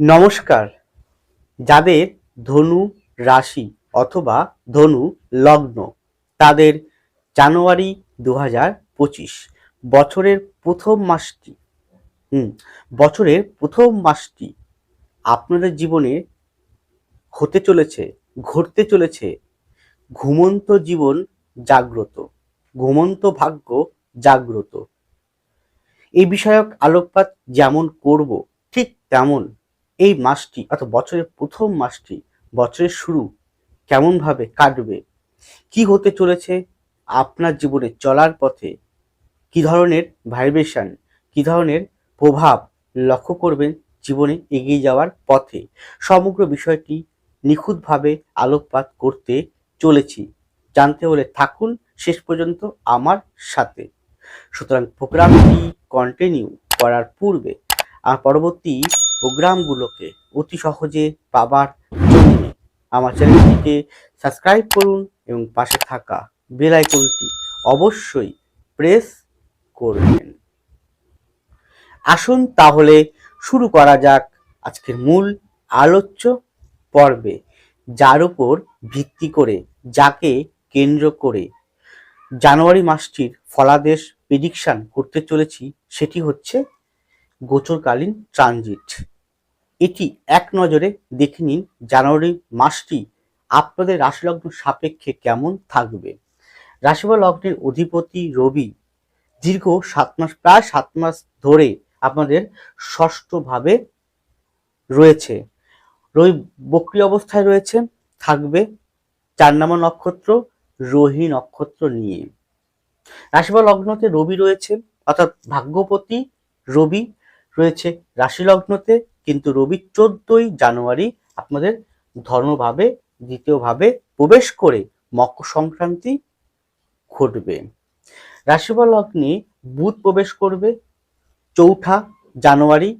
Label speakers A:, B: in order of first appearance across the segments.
A: নমস্কার। যাদের ধনু রাশি অথবা ধনু লগ্ন, তাদের জানুয়ারি দু হাজার পঁচিশ বছরের প্রথম মাসটি, হুম, বছরের প্রথম মাসটি আপনাদের জীবনে হতে চলেছে, ঘটতে চলেছে। ঘুমন্ত জীবন জাগ্রত, ঘুমন্ত ভাগ্য জাগ্রত। এই বিষয়ক আলোকপাত যেমন করব, ঠিক তেমন এই মাসটি অর্থাৎ বছরের প্রথম মাসটি, বছরের শুরু কেমনভাবে কাটবে? কি হতে চলেছে? আপনার জীবনে চলার পথে কি ধরনের ভাইব্রেশন কি ধরনের প্রভাব লক্ষ্য করবেন জীবনে এগিয়ে যাওয়ার পথে? সমগ্র বিষয়টি নিখুঁতভাবে আলোকপাত করতে চলেছি। জানতে হলে থাকুন শেষ পর্যন্ত আমার সাথে। সুতরাং প্রোগ্রামটি কন্টিনিউ করার পূর্বে আর পরবর্তী প্রোগ্রামগুলোকে অতি সহজে পাবার জন্য আমার চ্যানেলটিকে সাবস্ক্রাইব করুন এবং পাশে থাকা বেল আইকনটি অবশ্যই প্রেস করবেন। আসুন তাহলে শুরু করা যাক আজকের মূল আলোচ্য পর্বে, যার উপর ভিত্তি করে, যাকে কেন্দ্র করে জানুয়ারি মাসটির ফলাদেশ প্রেডিকশন করতে চলেছি, সেটি হচ্ছে গোচরকালীন ট্রানজিট এটি এক নজরে দেখে নিন জানুয়ারি মাসটি আপনাদের রাশিলগ্ন সাপেক্ষে কেমন থাকবে। রাশি বা লগ্নের অধিপতি রবি দীর্ঘ সাত মাস, প্রায় সাত মাস ধরে আপনাদের ষষ্ঠভাবে রয়েছে। রবি বক্রি অবস্থায় রয়েছে, থাকবে চার নম্বর নক্ষত্র রোহি নক্ষত্র নিয়ে। রাশি বা লগ্নতে রবি রয়েছে, অর্থাৎ ভাগ্যপতি রবি রয়েছে রাশি লগ্নতে কিন্তু রবি চোদ্দই জানুয়ারি আপনাদের ধর্মভাবে, দ্বিতীয়ভাবে প্রবেশ করে মকর সংক্রান্তি ঘটবে। রাশি বা লগ্নে বুধ প্রবেশ করবে চৌঠা জানুয়ারি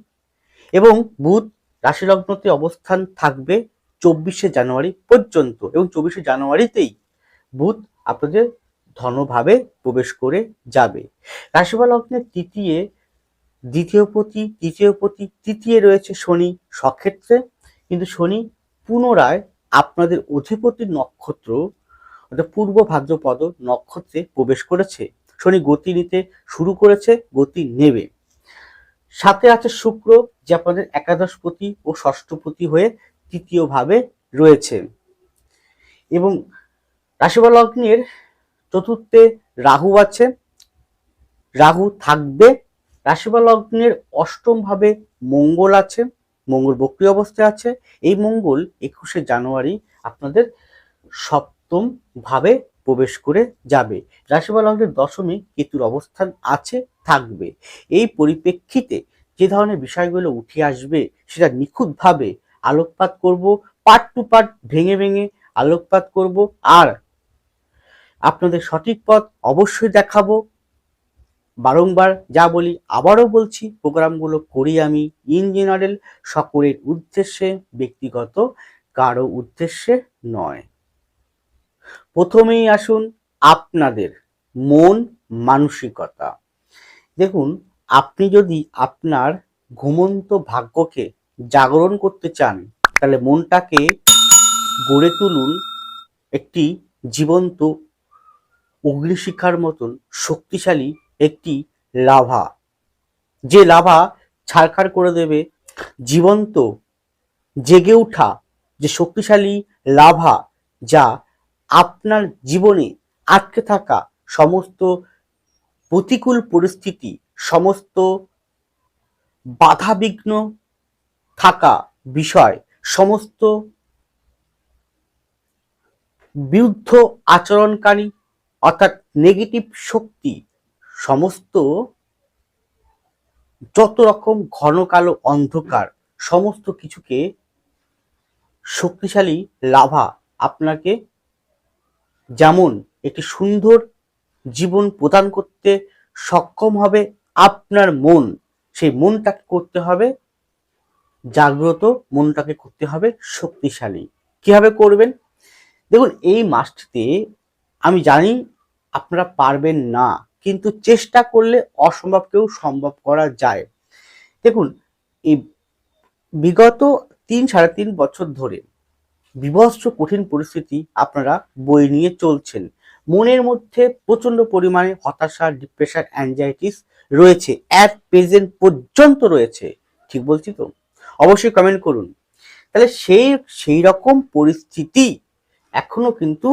A: এবং বুধ রাশি লগ্নতে অবস্থান থাকবে চব্বিশে জানুয়ারি পর্যন্ত এবং চব্বিশে জানুয়ারিতেই বুধ আপনাদের ধনভাবে প্রবেশ করে যাবে। রাশি বা লগ্নের তৃতীয় দ্বিতীয় পতি, তৃতীয় পতি, তৃতীয় রয়েছে শনি সক্ষেত্রে। কিন্তু শনি পুনরায় আপনাদের অধিপতি নক্ষত্র, অর্থাৎ পূর্ব ভাদ্রপদ নক্ষত্রে প্রবেশ করেছে। শনি গতি নিতে শুরু করেছে, গতি নেবে। সাথে আছে শুক্র, যে আপনাদের একাদশপতি ও ষষ্ঠপতি হয়ে তৃতীয়ভাবে রয়েছে। এবং রাশিবা লগ্নের চতুর্থে রাহু আছে। রাহু থাকবে রাশিবা লগ্নের অষ্টম ভাবে মঙ্গল আছে, মঙ্গল বক্রি অবস্থায় আছে। এই মঙ্গল একুশে জানুয়ারি আপনাদের সপ্তম ভাবে প্রবেশ করে যাবে। লগ্নের দশমে কেতুর অবস্থান আছে, থাকবে। এই পরিপ্রেক্ষিতে যে ধরনের বিষয়গুলো উঠে আসবে, সেটা নিখুঁতভাবে আলোকপাত করব পার্ট টু পার্ট ভেঙে ভেঙে আলোকপাত করব। আর আপনাদের সঠিক পথ অবশ্যই দেখাবো। বারংবার যা বলি, আবারও বলছি, প্রোগ্রামগুলো করি আমি ইন জেনারেল সকলের উদ্দেশ্যে, ব্যক্তিগত কারও উদ্দেশ্যে নয়। প্রথমেই আসুন আপনাদের মন মানসিকতা। দেখুন, আপনি যদি আপনার ঘুমন্ত ভাগ্যকে জাগরণ করতে চান, তাহলে মনটাকে গড়ে তুলুন একটি জীবন্ত অগ্নিশিখার মতন শক্তিশালী একটি লাভা। যে লাভা ছাড়খাড় করে দেবে, জীবন্ত, জেগে ওঠা যে শক্তিশালী লাভা যা আপনার জীবনে আটকে থাকা সমস্ত প্রতিকূল পরিস্থিতি, সমস্ত বাধাবিঘ্ন থাকা বিষয়, সমস্ত বিরুদ্ধ আচরণকারী অর্থাৎ নেগেটিভ শক্তি সমস্ত যত রকম ঘন কালো অন্ধকার, সমস্ত কিছুকে শক্তিশালী লাভা আপনাকে যেমন একটি সুন্দর জীবন প্রদান করতে সক্ষম হবে আপনার মন। সেই মনটাকে করতে হবে জাগ্রত, মনটাকে করতে হবে শক্তিশালী। কীভাবে করবেন? দেখুন, এই মাসটিতে আমি জানি আপনারা পারবেন না। কিন্তু চেষ্টা করলে অসম্ভবকেও সম্ভব করা যায়। দেখুন, এই বিগত তিন, সাড়ে তিন বছর ধরে বিভৎস কঠিন পরিস্থিতি আপনারা বই নিয়ে চলছেন। মনের মধ্যে প্রচণ্ড পরিমাণে হতাশা ডিপ্রেশন অ্যাংজাইটিস রয়েছে। অ্যাট প্রেজেন্ট পর্যন্ত রয়েছে। ঠিক বলছি তো? অবশ্যই কমেন্ট করুন। তাহলে সেই সেই রকম পরিস্থিতি এখনও কিন্তু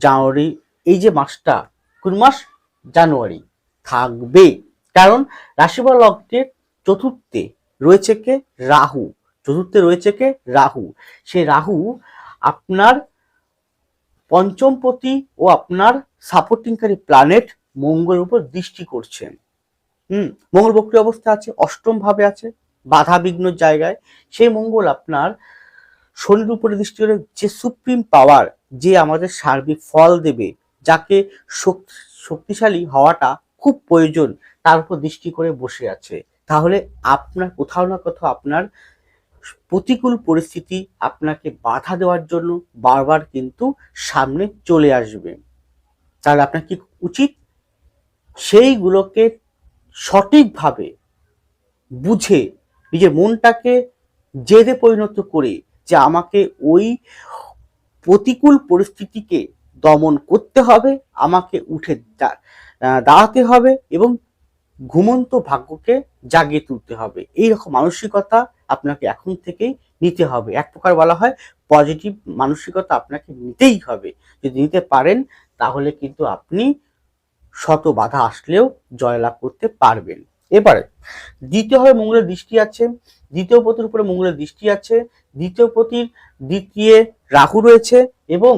A: জানুয়ারি, এই যে মাসটা, কোন মাস? জানুয়ারি থাকবে। কারণ রাশিফল লগ্নের চতুর্থে রয়েছে কে? রাহু। চতুর্থে রয়েছে কে? রাহু। সে রাহু আপনার পঞ্চমপতি ও আপনার সাপোর্টিংকারী প্ল্যানেট মঙ্গলের উপর দৃষ্টি করছেন হুম, মঙ্গল বক্রী অবস্থা আছে, অষ্টম ভাবে আছে বাধা বিঘ্ন জায়গায়। সেই মঙ্গল আপনার শনির উপরে দৃষ্টি করে যে সুপ্রিম পাওয়ার যে আমাদের সার্বিক ফল দেবে, যাকে শক- শক্তিশালী হওয়াটা খুব প্রয়োজন, তার উপর দৃষ্টি করে বসে আছে। তাহলে আপনার, কোথাও না কোথাও আপনার প্রতিকূল পরিস্থিতি আপনাকে বাধা দেওয়ার জন্য বারবার কিন্তু সামনে চলে আসবে। তাহলে আপনার কি উচিত? সেইগুলোকে সঠিকভাবে বুঝে, নিজের মনটাকে জেদে পরিণত করে যে আমাকে ওই প্রতিকূল পরিস্থিতিকে দমন করতে হবে, আমাকে উঠে দাঁড়াতে হবে এবং ঘুমন্ত ভাগ্যকে জাগিয়ে তুলতে হবে। এই রকম মানসিকতা আপনাকে এখন থেকেই নিতে হবে। এক প্রকার বলা হয় পজিটিভ মানসিকতা আপনাকে নিতেই হবে। যদি নিতে পারেন, তাহলে কিন্তু আপনি শত বাধা আসলেও জয়লাভ করতে পারবেন। এবারে দ্বিতীয়ভাবে মঙ্গলের দৃষ্টি আছে। দ্বিতীয় পতির উপরে মঙ্গলের দৃষ্টি আছে। দ্বিতীয় পতির দ্বিতীয় রাহু রয়েছে এবং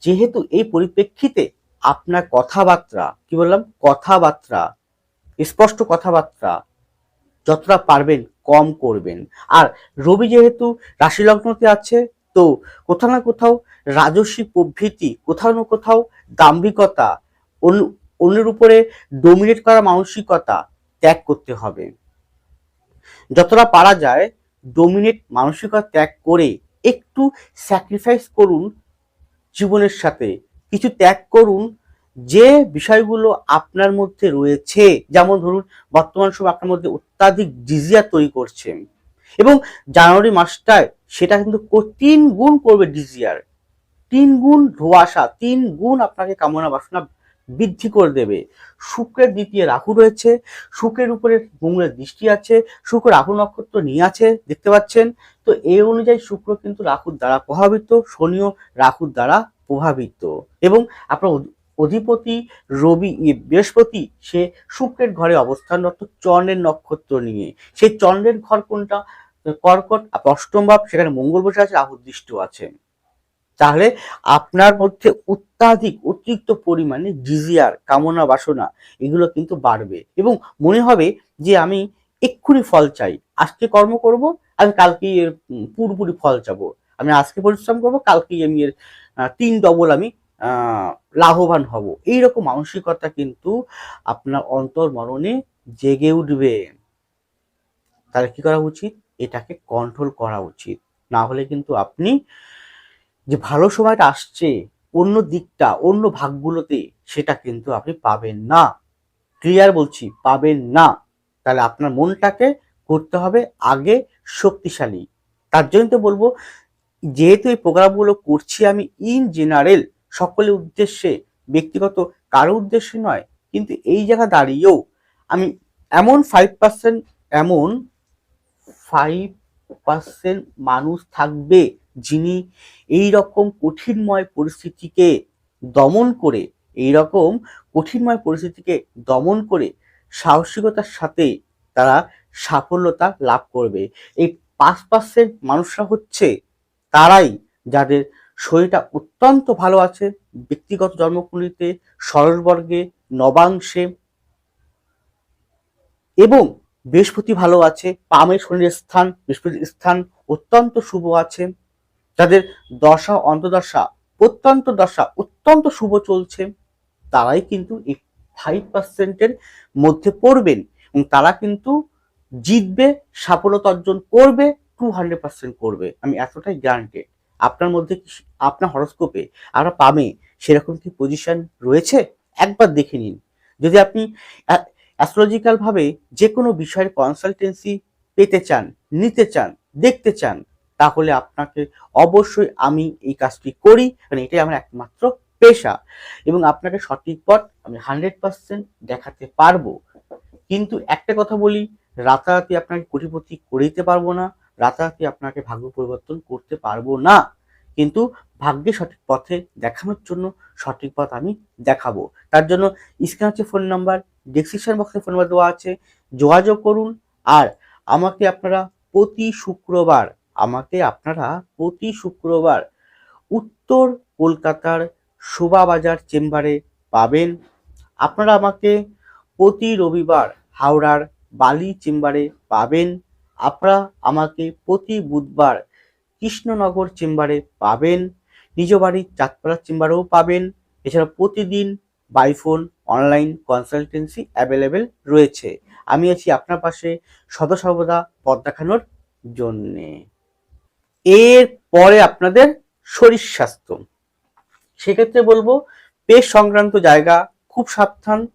A: যেহেতু এই পরিপ্রেক্ষিতে আপনার কথাবার্তা, কি বললাম? কথাবার্তা, স্পষ্ট কথাবার্তা যতটা পারবেন কম করবেন। আর রবি যেহেতু রাশি লগ্নতে আছে, তো কোথাও না কোথাও রাজস্বী প্রভৃতি, কোথাও না কোথাও দাম্ভিকতা, অন্য- অন্যের উপরে ডোমিনেট করা মানসিকতা ত্যাগ করতে হবে। যতটা পারা যায় ডোমিনেট মানসিকতা ত্যাগ করে একটু স্যাক্রিফাইস করুন জীবনের সাথে কিছু ত্যাগ করুন, যে বিষয়গুলো আপনার মধ্যে রয়েছে, যেমন ধরুন বর্তমান সময় আপনার মধ্যে অত্যাধিক ডিজিয়ার তৈরি করছেন এবং জানুয়ারি মাসটায় সেটা কিন্তু তিন গুণ করবে ডিজিয়ার। তিন গুণ ধোয়াশা, তিন গুণ আপনাকে কামনা বাসনা বৃদ্ধি করে দেবে। শুক্রের দ্বিতীয় রাহু রয়েছে, শুক্রের উপরে মঙ্গলের দৃষ্টি আছে, শুক্র রাহু নক্ষত্র নিয়ে আছে, দেখতে পাচ্ছেন? তো এই অনুযায়ী শুক্র কিন্তু রাহুর দ্বারা প্রভাবিত, শনিও রাহুর দ্বারা প্রভাবিত। এবং আপনার অধিপতি রবি বৃহস্পতি, সে শুক্রের ঘরে অবস্থানরত চন্দ্রের নক্ষত্র নিয়ে। সেই চন্দ্রের ঘর কোনটা? কর্কট অষ্টম ভাব, সেখানে মঙ্গল বসে আছে, রাহুর দৃষ্টিও আছে। তাহলে আপনার মধ্যে অত্যাধিক, অতিরিক্ত পরিমাণে ডিজিয়ার, কামনা বাসনা, এগুলো কিন্তু বাড়বে। এবং মনে হবে যে আমি এক্ষুনি ফল চাই। আজকে কর্ম করব, আমি কালকেই এর পুরোপুরি ফল চাবো। আমি আজকে পরিশ্রম করব, কালকেই আমি এর তিন ডবল আমি লাভবান হব। এইরকম মানসিকতা কিন্তু আপনার অন্তর মরণে জেগে উঠবে। তাহলে কি করা উচিত? এটাকে কন্ট্রোল করা উচিত। না হলে কিন্তু আপনি যে ভালো সময়টা আসছে, অন্য দিকটা, অন্য ভাগগুলোতে সেটা কিন্তু আপনি পাবেন না। ক্লিয়ার বলছি, পাবেন না। তাহলে আপনার মনটাকে করতে হবে আগে শক্তিশালী। তার জন্য তো বলব, যেহেতু এই প্রোগ্রামগুলো করছি আমি ইন জেনারেল সকলের উদ্দেশ্যে, ব্যক্তিগত কারও উদ্দেশ্যে নয়, কিন্তু এই জায়গা দাঁড়িয়েও আমি এমন ফাইভ পার্সেন্ট এমন ফাইভ পার্সেন্ট মানুষ থাকবে যিনি এই রকম কঠিনময় পরিস্থিতিকে দমন করে এই রকম কঠিনময় পরিস্থিতিকে দমন করে সাহসিকতার সাথে তারা সাফল্যতা লাভ করবে। এই পাঁচ পার্সেন্ট মানুষরা হচ্ছে তারাই যাদের শরীরটা অত্যন্ত ভালো আছে, ব্যক্তিগত জন্মকুণ্ডিতে সরসবর্গে নবাংশে এবং বৃহস্পতি ভালো আছে, পামের শনির স্থান, বৃহস্পতির স্থান অত্যন্ত শুভ আছে। যাদের দশা অন্তদশা প্রত্যন্ত দশা, অত্যন্ত শুভ চলছে, তারাই কিন্তু এই ফাইভ পার্সেন্টের মধ্যে পড়বেন এবং তারা কিন্তু জিতবে সাফল্যতা অর্জন করবে টু হান্ড্রেড পার্সেন্ট করবে। আমি এতটাই গ্যারান্টেড আপনার মধ্যে আপনার হরস্কোপে আপনার পামে সেরকম কি পজিশন রয়েছে? একবার দেখে নিন। যদি আপনি অ্যাস্ট্রোলজিক্যাল ভাবে যে কোনো বিষয়ের কনসালটেন্সি পেতে চান, নিতে চান, দেখতে চান তাহলে আপনাকে অবশ্যই আমি এই কাজটি করি, কারণ এটাই আমার একমাত্র পেশা। এবং আপনাকে সঠিক পথ আমি হান্ড্রেড পার্সেন্ট দেখাতে পারব। কিন্তু একটা কথা বলি, রাতারাতি আপনাকে কোটিপতি করে দিতে পারব না, রাতারাতি আপনাকে ভাগ্য পরিবর্তন করতে পারব না। কিন্তু ভাগ্যে সঠিক পথে দেখানোর জন্য সঠিক পথ আমি দেখাবো। তার জন্য স্ক্রিন হচ্ছে ফোন নাম্বার ডিসক্রিপশন বক্সে ফোন নাম্বার দেওয়া আছে, যোগাযোগ করুন। আর আমাকে আপনারা প্রতি শুক্রবার আমাকে আপনারা প্রতি শুক্রবার উত্তর কলকাতার শোভাবাজার চেম্বারে পাবেন। আপনারা আমাকে প্রতি রবিবার হাওড়ার বালি চেম্বারে পাবেন। আপনারা আমাকে প্রতি বুধবার কৃষ্ণনগর চেম্বারে পাবেন। নিজ বাড়ির চাঁদপাড়ার চেম্বারেও পাবেন। এছাড়া প্রতিদিন বাইফোন অনলাইন কনসালটেন্সি অ্যাভেলেবেল রয়েছে। আমি আছি আপনার পাশে সদা সর্বদা পথ দেখানোর জন্যে। এর পরে আপনাদের শরীর স্বাস্থ্য। সেক্ষেত্রে বলব পেশ সংক্রান্ত জায়গা খুব সাবধান।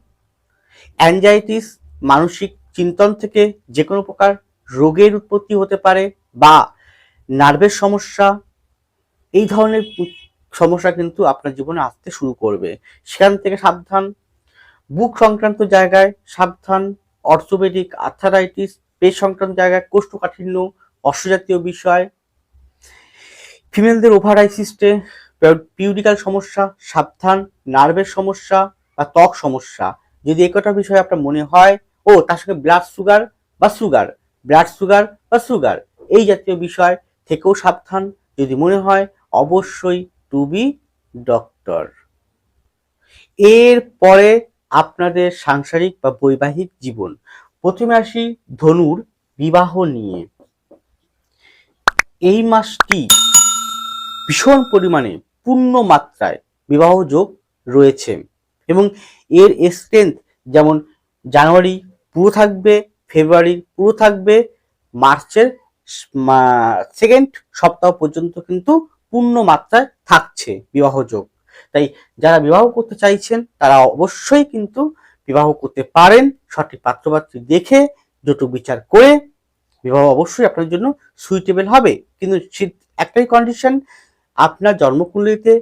A: অ্যাংজাইটিস মানসিক চিন্তন থেকে যে কোনো প্রকার রোগের উৎপত্তি হতে পারে বা নার্ভের সমস্যা, এই ধরনের সমস্যা কিন্তু আপনার জীবনে আসতে শুরু করবে। সেখান থেকে সাবধান। বুক সংক্রান্ত জায়গায় সাবধান। অর্থোপেডিক আর্থারাইটিস পেশ সংক্রান্ত জায়গায় কোষ্ঠকাঠিন্য, অশ্বজাতীয় বিষয় ফিমেলদের ওভারাই সিস্টে পিউরিক্যাল সমস্যা, সাবধান, নার্ভের সমস্যা বা ত্বক সমস্যা। যদি এ কটা বিষয় আপনার মনে হয়, ও, তার সঙ্গে ব্লাড সুগার বা সুগার ব্লাড সুগার বা সুগার এই জাতীয় বিষয় থেকেও সাবধান। যদি মনে হয়, অবশ্যই টু বি ডক্টর এর পরে আপনাদের সাংসারিক বা বৈবাহিক জীবন। প্রথমে আসি ধনুর বিবাহ নিয়ে। এই মাসটি ভীষণ পরিমাণে পূর্ণ মাত্রায় বিবাহ যোগ রয়েছে এবং এর স্ট্রেংথ যেমন জানুয়ারি পুরো থাকবে, ফেব্রুয়ারি পুরো থাকবে, মার্চের সেকেন্ড সপ্তাহ পর্যন্ত কিন্তু পূর্ণ মাত্রায় থাকছে বিবাহ যোগ। তাই যারা বিবাহ করতে চাইছেন, তারা অবশ্যই কিন্তু বিবাহ করতে পারেন। সঠিক পাত্রপাত্রী দেখে, যৌতুক বিচার করে। বিবাহ অবশ্যই আপনার জন্য সুইটেবল হবে। কিন্তু একটাই কন্ডিশন আপনার জন্মকুণ্ডলিতে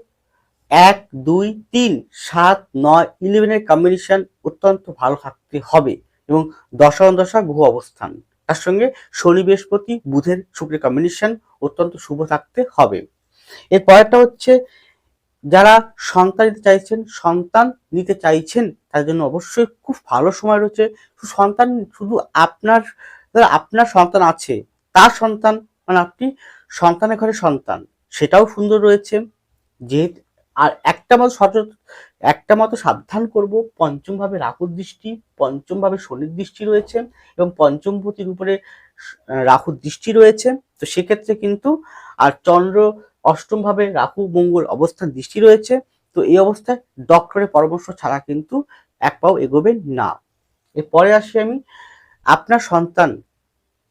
A: এক, দুই, তিন, সাত, নয় ইলেভেনের কম্বিনেশন অত্যন্ত ভালো থাকতে হবে এবং দশা দশা গ্রহ অবস্থান। তার সঙ্গে শনি, বৃহস্পতি, বুধের শুক্রের কম্বিনেশন অত্যন্ত শুভ থাকতে হবে। এর পরেরটা হচ্ছে, যারা সন্তান নিতে চাইছেন, সন্তান নিতে চাইছেন, তার জন্য অবশ্যই খুব ভালো সময় রয়েছে। সন্তান, শুধু আপনার আপনার সন্তান আছে, তার সন্তান মানে আপনি সন্তানের ঘরে সন্তান। সেটাও সুন্দর রয়েছে। যে, আর একটা মতো সচেত, একটা মতো সাবধান করব পঞ্চম ভাবে রাহুর দৃষ্টি পঞ্চম ভাবে শনির দৃষ্টি রয়েছে এবং পঞ্চম পতির উপরে রাহুর দৃষ্টি রয়েছে। তো সেক্ষেত্রে কিন্তু, আর চন্দ্র অষ্টম ভাবে রাহু মঙ্গল অবস্থান দৃষ্টি রয়েছে। তো এই অবস্থায় ডক্টরের পরামর্শ ছাড়া কিন্তু এক পাও এগোবেন না। এরপরে আসি আমি, আপনার সন্তান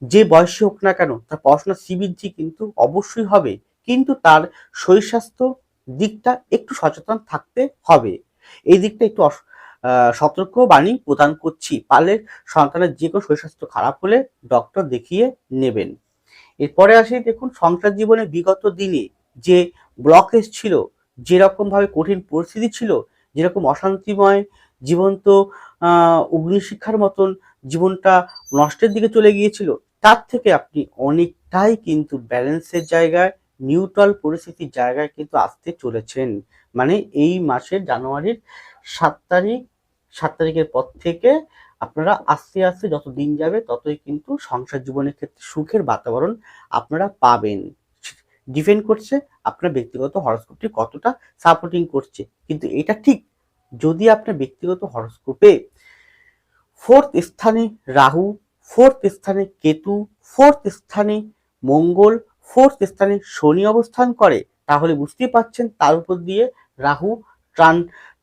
A: যে বয়সে হোক না কেন, তার পড়াশোনার শ্রীবৃদ্ধি কিন্তু অবশ্যই হবে। কিন্তু তার শরীর স্বাস্থ্য দিকটা একটু সচেতন থাকতে হবে। এই দিকটা একটু সতর্ক বাণী প্রদান করছি। পারলে সন্তানের যে কোনো শরীর স্বাস্থ্য খারাপ হলে ডক্টর দেখিয়ে নেবেন। এরপরে আসি দেখুন সংসার জীবনে বিগত দিনে যে ব্লকেজ ছিল, যেরকম ভাবে কঠিন পরিস্থিতি ছিল, যেরকম অশান্তিময় জীবন্ত অগ্নিশিক্ষার মতন জীবনটা নষ্টের দিকে চলে গিয়েছিল, তার থেকে আপনি অনেকটাই কিন্তু ব্যালেন্সের জায়গায় নিউট্রাল পরিস্থিতির জায়গায় কিন্তু আসতে চলেছেন। মানে এই মাসের জানুয়ারির সাত তারিখ, সাত তারিখের পর থেকে আপনারা আস্তে আস্তে যত দিন যাবে ততই কিন্তু সংসার জীবনের ক্ষেত্রে সুখের বাতাবরণ আপনারা পাবেন। ডিপেন্ড করছে আপনার ব্যক্তিগত হরস্কোপটি কতটা সাপোর্টিং করছে। কিন্তু এটা ঠিক যদি আপনার ব্যক্তিগত হরস্কোপে ফোর্থ স্থানে রাহু, ফোর্থ স্থানে কেতু, ফোর্থ স্থানে মঙ্গল ফোর্থ স্থানে শনি অবস্থান করে, তাহলে বুঝতেই পাচ্ছেন তার উপর দিয়ে রাহু ট্রান,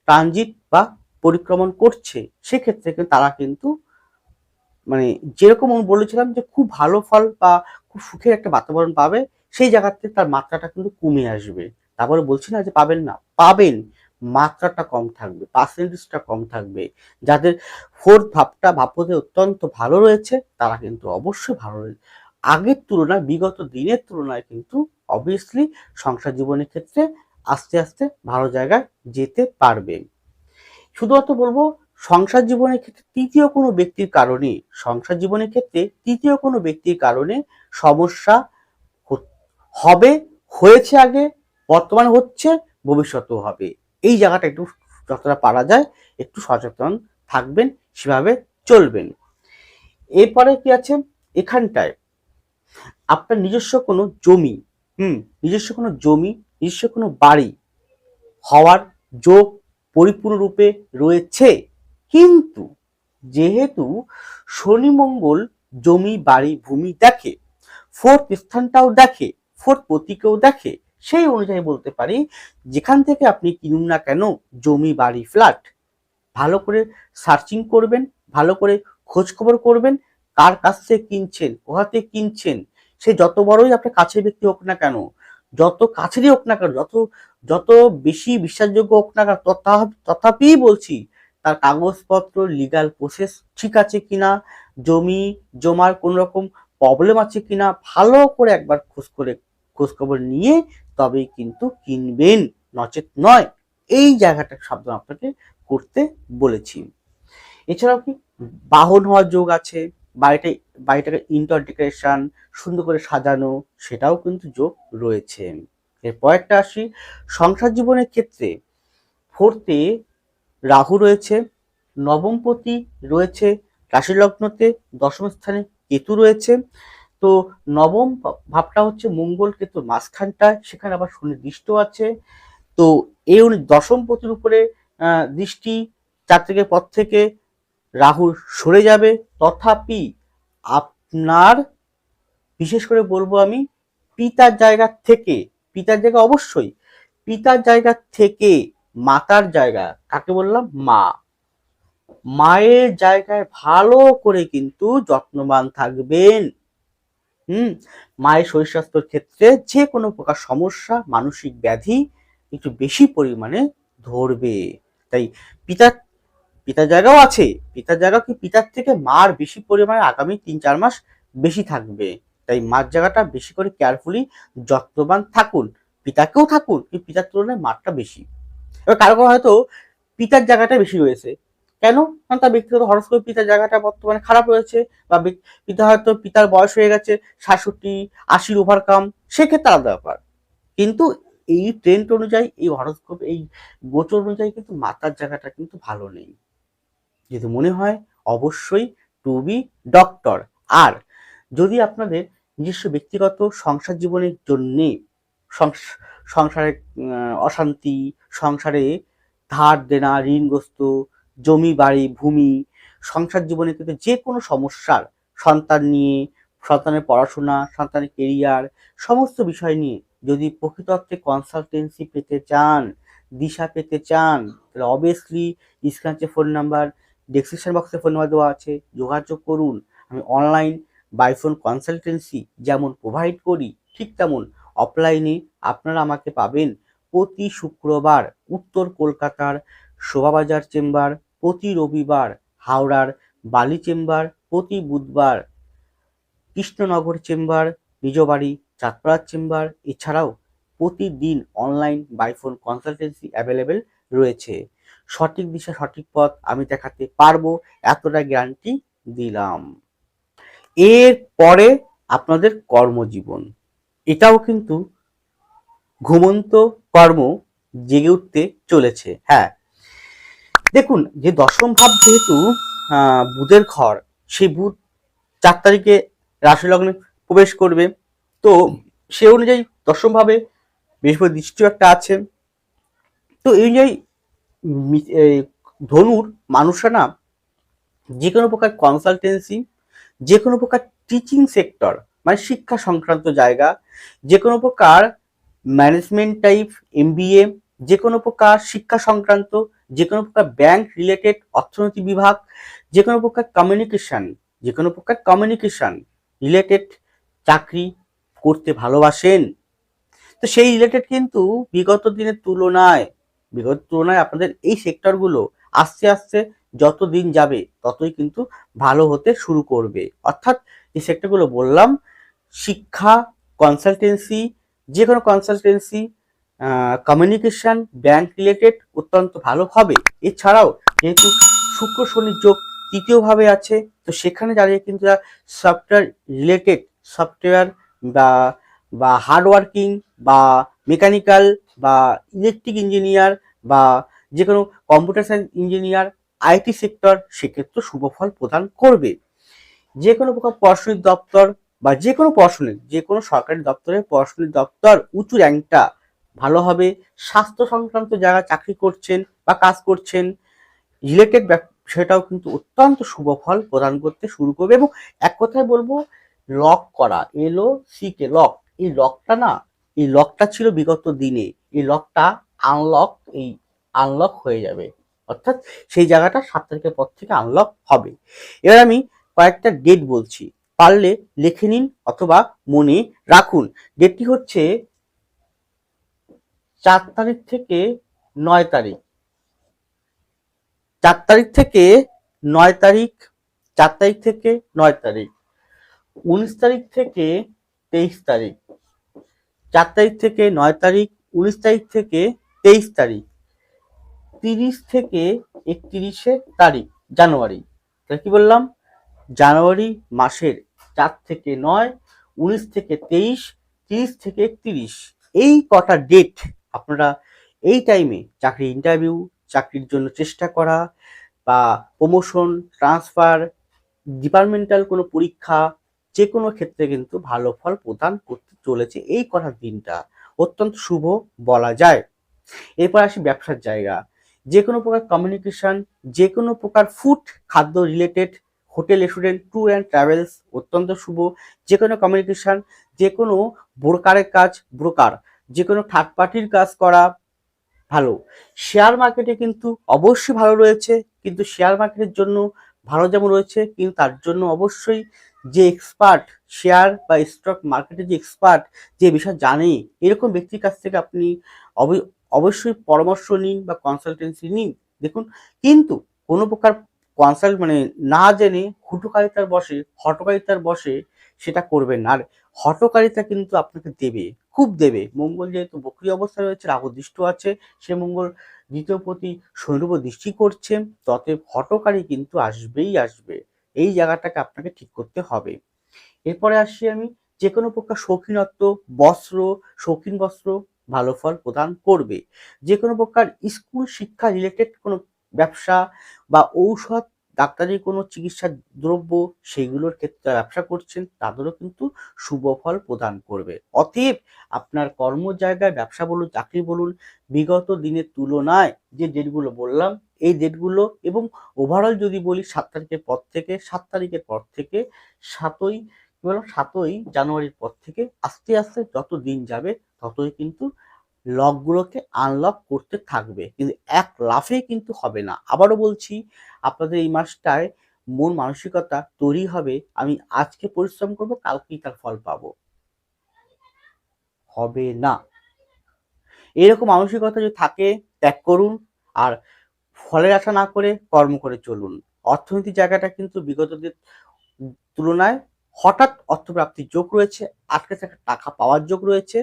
A: ট্রানজিট বা পরিক্রমণ করছে। সেক্ষেত্রে কিন্তু তারা কিন্তু মানে যেরকম আমি বলেছিলাম যে খুব ভালো ফল বা খুব সুখের একটা বাতাবরণ পাবে, সেই জায়গাতে তার মাত্রাটা কিন্তু কমে আসবে। তারপরে বলছি না যে পাবেন না, পাবেন। মাত্রাটা কম থাকবে, পার্সেন্টেজটা কম থাকবে। যাদের ফোর্থ ভাবটা ভাবপদে অত্যন্ত ভালো রয়েছে, তারা কিন্তু অবশ্যই ভালো আগের তুলনায়, বিগত দিনের তুলনায় কিন্তু অবভিয়াসলি সংসার জীবনের ক্ষেত্রে আস্তে আস্তে ভালো জায়গায় যেতে পারবে। শুধুমাত্র বলব, সংসার জীবনের ক্ষেত্রে তৃতীয় কোনো ব্যক্তির কারণে, সংসার জীবনের ক্ষেত্রে তৃতীয় কোনো ব্যক্তির কারণে সমস্যা হবে, হয়েছে আগে, বর্তমানে হচ্ছে, ভবিষ্যতেও হবে। এই জায়গাটা একটু যতটা পারা যায়, একটু সচেতন থাকবেন, সেভাবে চলবেন। এরপরে কি আছে? এখানটায়। আপনার নিজস্ব কোনো জমি, হুম, নিজস্ব কোনো জমি, নিজস্ব কোনো বাড়ি হওয়ার যোগ পরিপূর্ণরূপে রয়েছে। কিন্তু যেহেতু শনি মঙ্গল জমি, বাড়ি, ভূমি দেখে ফোর্থ স্থানটাও দেখে ফোর্থ প্রতীকেও দেখে, সেই অনুযায়ী বলতে পারি যেখান থেকে আপনি কিনুন না কেন জমি, বাড়ি ফ্ল্যাট ভালো করে সার্চিং করবেন, ভালো করে খোঁজখবর করবেন কার কাছ থেকে কিনছেন, কোথা কিনছেন, সে যত বড়ই আপনার কাছের ব্যক্তি হোক না কেন, যত কাছেরই হোক না কেন, যত যত বেশি বিশ্বাসযোগ্য হোক না কেন, তথা- তথাপি বলছি, তার কাগজপত্র লিগাল প্রসেস ঠিক আছে কিনা, জমি, জমার কোন রকম প্রবলেম আছে কিনা, ভালো করে একবার খোঁজ করে খোঁজ খবর নিয়ে তবেই কিন্তু কিনবেন। নচেত নয়, এই জায়গাটা সাবধান আপনাকে করতে বলেছি। এছাড়াও কি বাহন হওয়ার যোগ আছে? বাড়িটা বাড়িটাকে ইন্টার ডেকোরেশন সুন্দর করে সাজানো, সেটাও কিন্তু যোগ রয়েছে। এরপর একটা আসি, সংসার জীবনের ক্ষেত্রে ফোর্থে রাহু রয়েছে, নবমপতি রয়েছে, রাশি লগ্নতে দশম স্থানে কেতু রয়েছে। তো নবম ভাবটা হচ্ছে মঙ্গল কেতুর মাঝখানটায়, সেখানে আবার সুনির্দিষ্ট আছে। তো এই দশম পতির উপরে দৃষ্টি চার থেকে পথ থেকে রাহু সরে যাবে তথাপি আপনার, বিশেষ করে বলব আমি পিতার জায়গা থেকে, পিতার জায়গা অবশ্যই, পিতার জায়গা থেকে মাতার জায়গা, কাকে বললাম? মা। মায়ের জায়গায় ভালো করে কিন্তু যত্নবান থাকবেন। হুম, মায়ের শরীর স্বাস্থ্যের ক্ষেত্রে যে কোনো প্রকার সমস্যা, মানসিক ব্যাধি একটু বেশি পরিমাণে ধরবে। তাই পিতার পিতার জায়গাও আছে। পিতার জায়গা কি পিতার থেকে মার বেশি পরিমাণে আগামী তিন চার মাস বেশি থাকবে? তাই মার জায়গাটা বেশি করে কেয়ারফুলি যত্নবান থাকুন। পিতাকেও থাকুন, কিন্তু পিতার তুলনায় মারটা বেশি। এবার কারও কারও হয়তো পিতার জায়গাটা বেশি রয়েছে। কেন? কারণ তার ব্যক্তিগত হরস্কোপ পিতার জায়গাটা বর্তমানে খারাপ রয়েছে বা পিতা হয়তো পিতার বয়স হয়ে গেছে, সাতষট্টি, আশির ওভারকাম সেক্ষেত্রে আলাদা ব্যাপার। কিন্তু এই ট্রেন্ড অনুযায়ী, এই হরস্কোপ, এই গোচর অনুযায়ী কিন্তু মাতার জায়গাটা কিন্তু ভালো নেই। যদি মনে হয় অবশ্যই টু বি ডক্টর আর যদি আপনাদের নিজস্ব ব্যক্তিগত সংসার জীবনের জন্যে সংস- সংসারে অশান্তি, সংসারে ধার দেনা, ঋণগ্রস্ত, জমি, বাড়ি, ভূমি, সংসার জীবনে কিন্তু যে কোনো সমস্যার সন্তান নিয়ে, সন্তানের পড়াশোনা, সন্তানের কেরিয়ার সমস্ত বিষয় নিয়ে যদি প্রকৃত অর্থে কনসালটেন্সি পেতে চান, দিশা পেতে চান, তাহলে অবভিয়াসলি স্ক্রাঞ্চে ফোন নাম্বার ডেসক্রিপশন বক্সে ফোন নাম্বার দেওয়া আছে, যোগাযোগ করুন। আমি অনলাইন বাইফোন কনসালটেন্সি যেমন প্রোভাইড করি, ঠিক তেমন অফলাইনে আপনারা আমাকে পাবেন প্রতি শুক্রবার উত্তর কলকাতার শোভাবাজার চেম্বার, প্রতি রবিবার হাওড়ার বালি চেম্বার, প্রতি বুধবার কৃষ্ণনগর চেম্বার নিজ বাড়ি চাঁদপাড়ার চেম্বার, এছাড়াও প্রতিদিন অনলাইন বাইফোন কনসালটেন্সি অ্যাভেলেবেল রয়েছে। সঠিক দিশা, সঠিক পথ আমি দেখাতে পারব, এতটা গ্যারান্টি দিলাম। এর পরে আপনাদের কর্মজীবন। এটাও কিন্তু ঘুমন্ত কর্ম জেগে উঠতে চলেছে। হ্যাঁ দেখুন, যে দশম ভাব যেহেতু বুধের ঘর, সেই বুধ চার তারিখে রাশি লগ্নে প্রবেশ করবে। তো সে অনুযায়ী দশম ভাবে বৃহস্পতি দৃষ্টিও একটা আছে। তো এই অনুযায়ী ধনুর মানুষরা না যে কোনো প্রকার কনসালটেন্সি যে কোনো প্রকার টিচিং সেক্টর মানে শিক্ষা সংক্রান্ত জায়গা যে কোনো প্রকার ম্যানেজমেন্ট টাইপ এমবিএ যে কোনো প্রকার শিক্ষা সংক্রান্ত যে কোনো প্রকার ব্যাংক রিলেটেড অর্থনীতি বিভাগ যে কোনো প্রকার কমিউনিকেশন যে কোনো প্রকার কমিউনিকেশন রিলেটেড চাকরি করতে ভালোবাসেন। তো সেই রিলেটেড কিন্তু বিগত দিনের তুলনায় বিগত তুলনায় আপনাদের এই সেক্টরগুলো আস্তে আস্তে যত দিন যাবে ততই কিন্তু ভালো হতে শুরু করবে। অর্থাৎ যে সেক্টরগুলো বললাম, শিক্ষা কনসালটেন্সি যে কোনো কনসালটেন্সি কমিউনিকেশন ব্যাংক রিলেটেড অত্যন্ত ভালো হবে। এছাড়াও যেহেতু শুক্র শনির যোগ তৃতীয়ভাবে আছে, তো সেখানে দাঁড়িয়ে কিন্তু সফটওয়্যার রিলেটেড সফটওয়্যার বা বা হার্ডওয়ার্কিং বা মেকানিক্যাল বা ইলেকট্রিক ইঞ্জিনিয়ার বা যে কোনো computer science engineer IT sector সেক্ষেত্রে শুভ ফল প্রদান করবে। যে কোনো প্রকার প্রশাসনিক দপ্তর বা যে কোনো প্রশাসনিক যে কোনো সরকারি দপ্তরে প্রশাসনিক দপ্তর উঁচু র্যাঙ্কটা ভালো হবে। স্বাস্থ্য সংক্রান্ত যারা চাকরি করছেন বা কাজ করছেন রিলেটেড সেটাও কিন্তু অত্যন্ত শুভ ফল প্রদান করতে শুরু করবে এবং এক কথায় বলব লক করা এলো সিকে লক এই লকটা না, এই লকটা ছিল বিগত দিনে। এই লকটা আনলক এই আনলক হয়ে যাবে। অর্থাৎ সেই জায়গাটা সাত তারিখের পর থেকে আনলক হবে। এবার আমি কয়েকটা ডেট বলছি। পারলে লিখে নিন অথবা মনে রাখুন। ডেটটি হচ্ছে চার তারিখ থেকে নয় তারিখ। চার তারিখ থেকে নয় তারিখ, চার তারিখ থেকে নয় তারিখ, উনিশ তারিখ থেকে তেইশ তারিখ, চার তারিখ থেকে নয় তারিখ উনিশ তারিখ থেকে তেইশ তারিখ, তিরিশ থেকে একত্রিশে তারিখ, জানুয়ারি। তাহলে কি বললাম? জানুয়ারি মাসের চার থেকে নয়, উনিশ থেকে তেইশ, তিরিশ থেকে একত্রিশ। এই কটা ডেট আপনারা এই টাইমে চাকরি ইন্টারভিউ চাকরির জন্য চেষ্টা করা বা প্রমোশন ট্রান্সফার ডিপার্টমেন্টাল কোনো পরীক্ষা যে কোনো ক্ষেত্রে কিন্তু ভালো ফল প্রদান করতে চলেছে এই কটা দিনটা। অত্যন্ত শুভ বলা যায়। এরপর আসি ব্যবসার জায়গা। যে কোনো প্রকার কমিউনিকেশন যে কোনো প্রকার ফুড খাদ্য related hotel restaurant tour and travels অত্যন্ত শুভ। যে কোনো কমিউনিকেশন যে কোনো ব্রোকারের কাজ ব্রোকার যে কোনো থার্ড পার্টির কাজ করা ভালো। শেয়ার মার্কেটে কিন্তু অবশ্যই ভালো রয়েছে, কিন্তু শেয়ার মার্কেটের জন্য ভালো যেমন রয়েছে, কিন্তু তার জন্য অবশ্যই যে এক্সপার্ট শেয়ার বা স্টক মার্কেটে যে এক্সপার্ট যে বিষয় জানে এরকম ব্যক্তির কাছ থেকে আপনি অবশ্যই পরামর্শ নিন বা কনসালটেন্সি নিন। দেখুন, কিন্তু কোনো প্রকার কনসাল্ট মানে না জেনে হুটুকারিতার বসে, হটকারিতার বসে সেটা করবেন আর হটকারিতা কিন্তু আপনাকে দেবে, খুব দেবে। মঙ্গল যেহেতু বক্রি অবস্থা রয়েছে রাহু দৃষ্ট আছে, সে মঙ্গল দ্বিতীয় প্রতি শনির দৃষ্টি করছে ততে হটকারী কিন্তু আসবেই আসবে। এই জায়গাটাকে আপনাকে ঠিক করতে হবে। এরপরে আসি আমি যে কোনো প্রকার শৌখিনত্ব বস্ত্র, শৌখিন বস্ত্র ভালো ফল প্রদান করবে। যে কোনো প্রকার স্কুল শিক্ষা রিলেটেড কোনো ব্যবসা বা ঔষধ ডাক্তারি কোনো চিকিৎসার দ্রব্য সেইগুলোর ক্ষেত্রে ব্যবসা করছেন, তাদেরও কিন্তু শুভ ফল প্রদান করবে। অতএব আপনার কর্ম জায়গায় ব্যবসা বলুন, চাকরি বলুন, বিগত দিনের তুলনায় যে ডেটগুলো বললাম, এই ডেটগুলো এবং ওভারঅল যদি বলি, সাত তারিখের পর থেকে, সাত তারিখের পর থেকে, সাতই বললাম, সাতই জানুয়ারির পর থেকে আস্তে আস্তে যত দিন যাবে, ততই কিন্তু লকগুলোকে আনলক করতে থাকবে। কিন্তু এক লাফে কিন্তু হবে না। আবারও বলছি, আপনাদের এই মাসটায় মন মানসিকতা তৈরি হবে। আমি আজকে পরিশ্রম করব, কালকেই তার ফল পাবো। হবে না। এরকম মানসিকতা যদি থাকে, ত্যাগ করুন আর ফলের আশা না করে কর্ম করে চলুন। অর্থনীতির জায়গাটা কিন্তু বিগত তুলনায় হঠাৎ অর্থপ্রাপ্তির যোগ রয়েছে আজকে থাকা টাকা পাওয়ার যোগ রয়েছে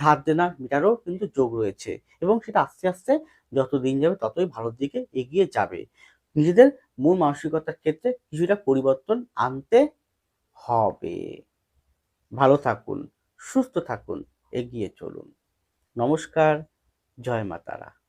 A: ধার দেনা মিটারও কিন্তু যোগ রয়েছে এবং সেটা আস্তে আস্তে যত দিন যাবে ততই ভালোর দিকে এগিয়ে যাবে। নিজেদের মূল মানসিকতার ক্ষেত্রে কিছুটা পরিবর্তন আনতে হবে। ভালো থাকুন, সুস্থ থাকুন, এগিয়ে চলুন। নমস্কার, জয় মাতারা।